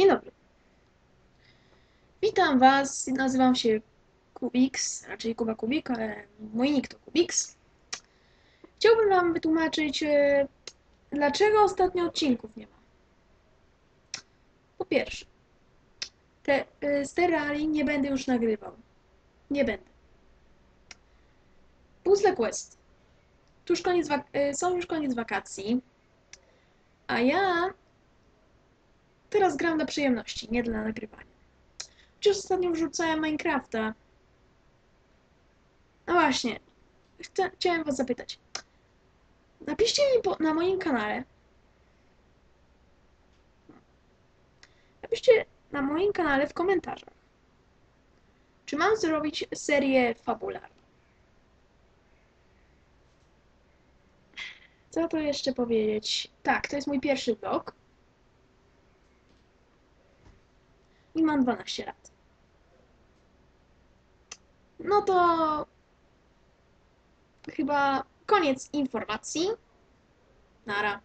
Dzień dobry. Witam Was, nazywam się Kubix, raczej Kuba Kubik, ale mój nick to Kubix. Chciałbym Wam wytłumaczyć, e, dlaczego ostatnio odcinków nie ma. Po pierwsze, te, e, z Terrarii nie będę już nagrywał. Nie będę. Puzzle Quest. Tuż koniec e, są już koniec wakacji, a ja Teraz gram dla przyjemności, nie dla nagrywania. Chociaż ostatnio wrzucałem Minecrafta. No właśnie, chciałem was zapytać. Napiszcie mi po, na moim kanale. Napiszcie na moim kanale w komentarzach. Czy mam zrobić serię fabularną? Co tu jeszcze powiedzieć? Tak, to jest mój pierwszy vlog. I mam 12 lat. No to chyba koniec informacji. Nara.